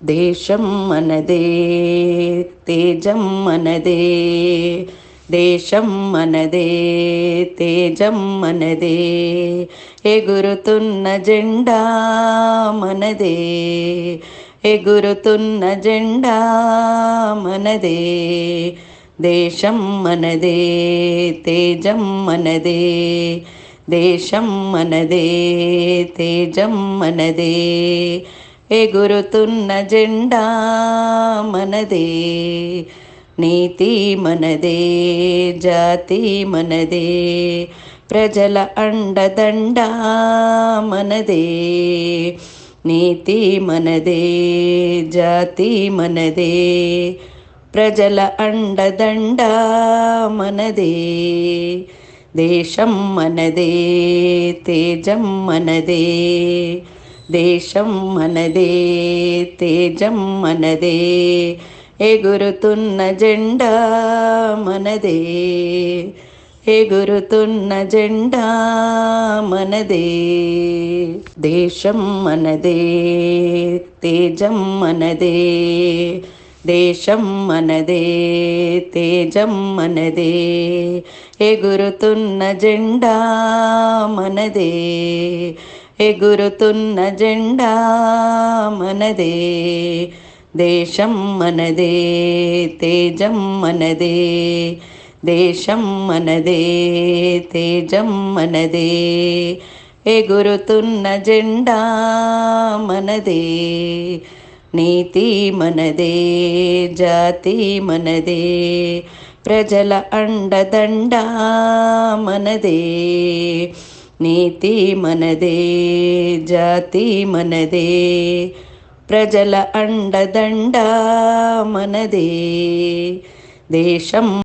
దేశం మనదే తేజం మనదే దేశం మనదే తేజం మనదే ఎగురుతున్న జెండా మనదే ఎగురుతున్న జెండా మనదే దేశం మనదే తేజం మనదే దేశం మనదే తేజం మనదే ఎగురుతున్న జెండా మనదే నీతి మనదే జాతి మనదే ప్రజల అండదండ మనదే నీతి మనదే జాతి మనదే ప్రజల అండదండ మనదే దేశం మనదే తేజం మనదే. దేశం మనదే తేజం మనదే ఎగురుతున్న జెండా మనదే ఎగురుతున్న జెండా మనదే. దేశం మనదే తేజం మనదే దేశం మనదే తేజం మనదే ఎగురుతున్న జెండా మనదే. ఎగురుతున్న జెండా మనదే దేశం మనదే తేజం మనదే దేశం మనదే తేజం మనదే. ఎగురుతున్న జెండా మనదే నీతి మనదే జాతి మనదే. ప్రజల అండదండ మనదే నీతి మనదే జాతి మనదే ప్రజల అండదండ మనదే. దేశం